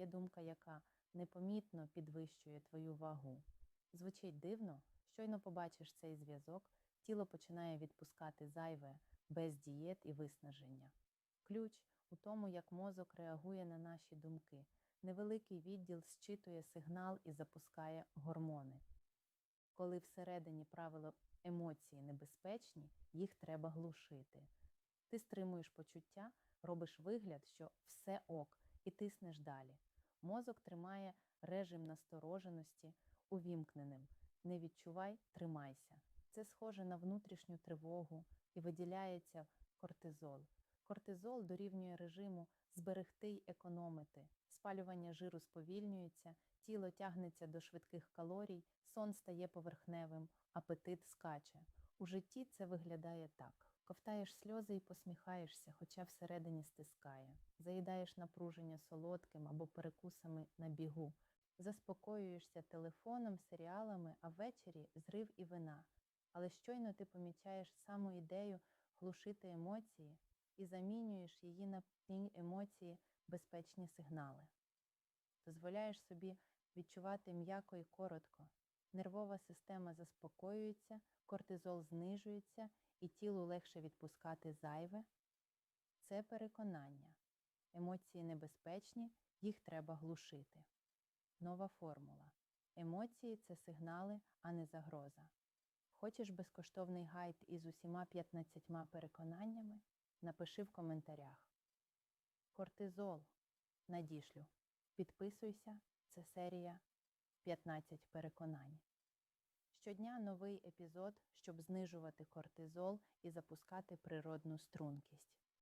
є думка, яка непомітно підвищує твою вагу. Звучить дивно, щойно побачиш цей зв'язок, тіло починає відпускати зайве без дієт і виснаження. Ключ у тому, як мозок реагує на наші думки. Невеликий відділ зчитує сигнал і запускає гормони. Коли всередині правило емоції небезпечні, їх треба глушити. Ти стримуєш почуття, робиш вигляд, що все ок, і тиснеш далі. Мозок тримає режим настороженості увімкненим. Не відчувай, тримайся. Це схоже на внутрішню тривогу і виділяється кортизол. Кортизол дорівнює режиму зберегти й економити. Спалювання жиру сповільнюється, тіло тягнеться до швидких калорій, сон стає поверхневим, апетит скаче. У житті це виглядає так: ковтаєш сльози і посміхаєшся, хоча всередині стискає, заїдаєш напруження солодким або перекусами на бігу, заспокоюєшся телефоном, серіалами, а ввечері зрив і вина. Але щойно ти помічаєш саму ідею глушити емоції і замінюєш її на емоції безпечні сигнали. Дозволяєш собі відчувати м'яко і коротко. Нервова система заспокоюється, кортизол знижується і тілу легше відпускати зайве. Це переконання. Емоції небезпечні, їх треба глушити. Нова формула. Емоції це сигнали, а не загроза. Хочеш безкоштовний гайд із усіма 15 переконаннями? Напиши в коментарях. Кортизол. Надішлю. Підписуйся, це серія 15 переконань. Щодня новий епізод, щоб знижувати кортизол і запускати природну стрункість.